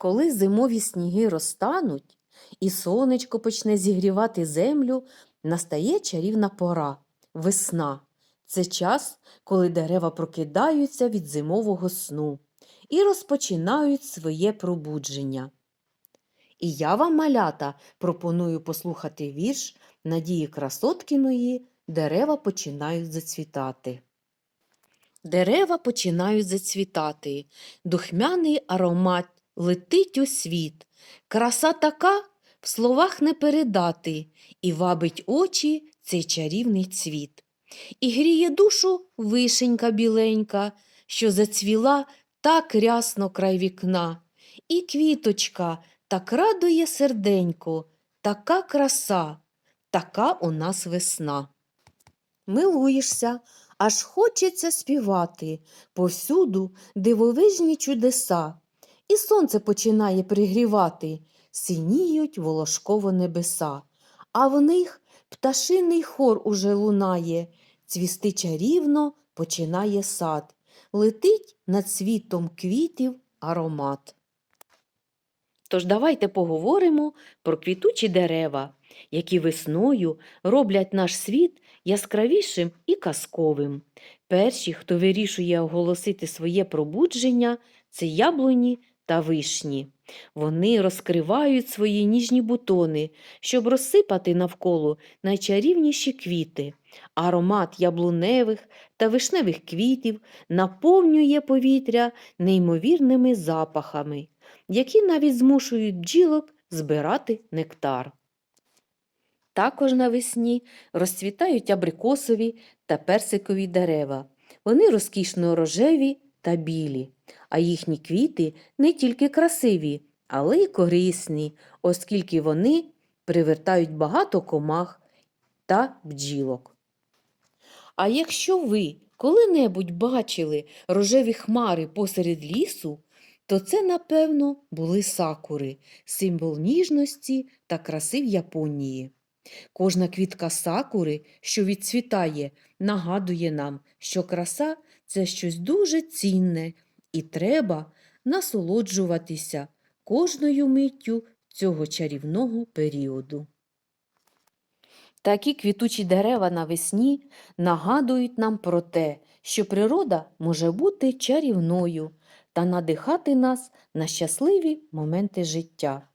Коли зимові сніги розтануть і сонечко почне зігрівати землю, настає чарівна пора весна. Це час, коли дерева прокидаються від зимового сну і розпочинають своє пробудження. І я вам, малята, пропоную послухати вірш Надії Красоткіної Дерева починають зацвітати. Дерева починають зацвітати, духмяний аромат летить у світ. Краса така в словах не передати, і вабить очі цей чарівний цвіт. І гріє душу вишенька біленька, що зацвіла так рясно край вікна. І квіточка так радує серденько, така краса, така у нас весна. Милуєшся, аж хочеться співати, повсюду дивовижні чудеса. І сонце починає пригрівати, синіють волошково небеса, а в них пташиний хор уже лунає, цвісти чарівно починає сад, летить над світом квітів аромат. Тож давайте поговоримо про квітучі дерева, які весною роблять наш світ яскравішим і казковим. Перші, хто вирішує оголосити своє пробудження, це яблуні та вишні. Вони розкривають свої ніжні бутони, щоб розсипати навколо найчарівніші квіти. Аромат яблуневих та вишневих квітів наповнює повітря неймовірними запахами, які навіть змушують бджілок збирати нектар. Також навесні розцвітають абрикосові та персикові дерева. Вони розкішно рожеві та білі, а їхні квіти не тільки красиві, але й корисні, оскільки вони привертають багато комах та бджілок. А якщо ви коли-небудь бачили рожеві хмари посеред лісу, то це, напевно, були сакури, символ ніжності та краси в Японії. Кожна квітка сакури, що відцвітає, нагадує нам, що краса це щось дуже цінне, і треба насолоджуватися кожною миттю цього чарівного періоду. Такі квітучі дерева навесні нагадують нам про те, що природа може бути чарівною та надихати нас на щасливі моменти життя.